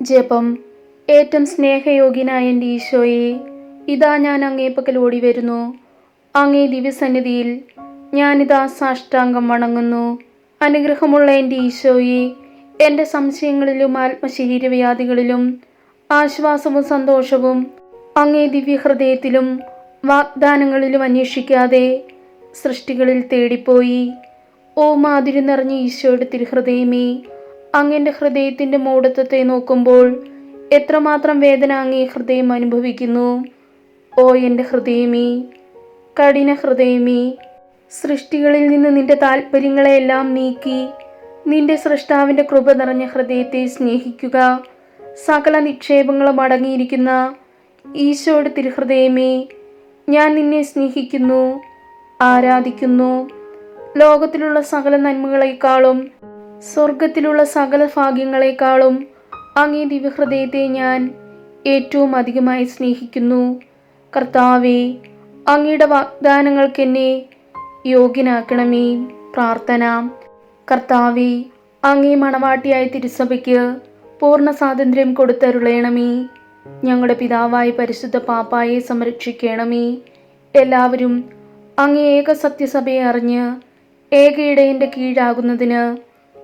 ജപം. ഏറ്റവും സ്നേഹയോഗ്യനായ എന്റെ ഈശോയെ ഇതാ ഞാൻ അങ്ങേ പക്കൽ ഓടി വരുന്നു അങ്ങേ ദിവ്യസന്നിധിയിൽ ഞാനിതാ സാഷ്ടാംഗം വണങ്ങുന്നു. അനുഗ്രഹമുള്ള എന്റെ ഈശോയെ എന്റെ സംശയങ്ങളിലും ആത്മശരീരവ്യാധികളിലും ആശ്വാസവും സന്തോഷവും അങ്ങേ ദിവ്യഹൃദയത്തിലും വാഗ്ദാനങ്ങളിലും അന്വേഷിക്കാതെ സൃഷ്ടികളിൽ തേടിപ്പോയി. ഓ മാതിരി നിറഞ്ഞ ഈശോയുടെ തിരുഹൃദയമേ അങ്ങന്റെ ഹൃദയത്തിന്റെ മൂടത്വത്തെ നോക്കുമ്പോൾ എത്രമാത്രം വേദന അങ്ങേ ഹൃദയം അനുഭവിക്കുന്നു. ഓ എന്റെ ഹൃദയമേ കഠിന ഹൃദയമേ സൃഷ്ടികളിൽ നിന്ന് നിന്റെ താല്പര്യങ്ങളെയെല്ലാം നീക്കി നിന്റെ സൃഷ്ടാവിന്റെ കൃപ നിറഞ്ഞ ഹൃദയത്തെ സ്നേഹിക്കുക. സകല നിക്ഷേപങ്ങളും അടങ്ങിയിരിക്കുന്ന ഈശോയുടെ തിരുഹൃദയമേ ഞാൻ നിന്നെ സ്നേഹിക്കുന്നു ആരാധിക്കുന്നു. ലോകത്തിലുള്ള സകല നന്മകളെക്കാളും സ്വർഗത്തിലുള്ള സകല ഭാഗ്യങ്ങളെക്കാളും അങ്ങേ ദിവ്യഹൃദയത്തെ ഞാൻ ഏറ്റവും അധികമായി സ്നേഹിക്കുന്നു. കർത്താവെ അങ്ങയുടെ വാഗ്ദാനങ്ങൾക്ക് എന്നെ യോഗ്യനാക്കണമേ. പ്രാർത്ഥന. കർത്താവെ അങ്ങേ മണവാട്ടിയായ തിരുസഭയ്ക്ക് പൂർണ സ്വാതന്ത്ര്യം കൊടുത്തരുളയണമേ ഞങ്ങളുടെ പിതാവായ പരിശുദ്ധ പാപ്പായെ സംരക്ഷിക്കണമേ. എല്ലാവരും അങ്ങേ ഏക സത്യസഭയെ അറിഞ്ഞ് ഏക ഇടയന്റെ കീഴാകുന്നതിന്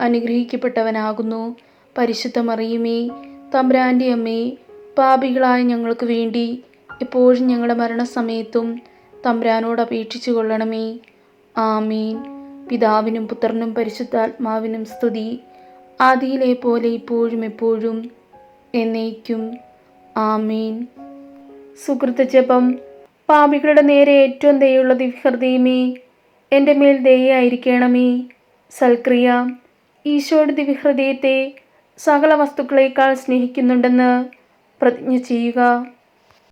അനുഗ്രഹിക്കപ്പെട്ടവനാകുന്നു. പരിശുദ്ധ മറിയുമേ തമ്പ്രാന്റെ അമ്മേ പാപികളായ ഞങ്ങൾക്ക് വേണ്ടി എപ്പോഴും ഞങ്ങളുടെ മരണസമയത്തും തമ്പ്രാനോട് അപേക്ഷിച്ചു കൊള്ളണമേ. ആമീൻ. പിതാവിനും പുത്രനും പരിശുദ്ധാത്മാവിനും സ്തുതി. ആദിയിലെ പോലെ ഇപ്പോഴും എപ്പോഴും എന്നേക്കും. ആമീൻ. സുഹൃത്ത് ജപം. പാപികളുടെ നേരെ ഏറ്റവും ദയുള്ള ദിവ്യഹൃദയമേ എന്റെ മേൽ ദയായിരിക്കണമേ സൽക്രിയ. ഈശോയുടെ ദിവ്യഹൃദയത്തെ സകല വസ്തുക്കളേക്കാൾ സ്നേഹിക്കുന്നുണ്ടെന്ന് പ്രതിജ്ഞ ചെയ്യുക.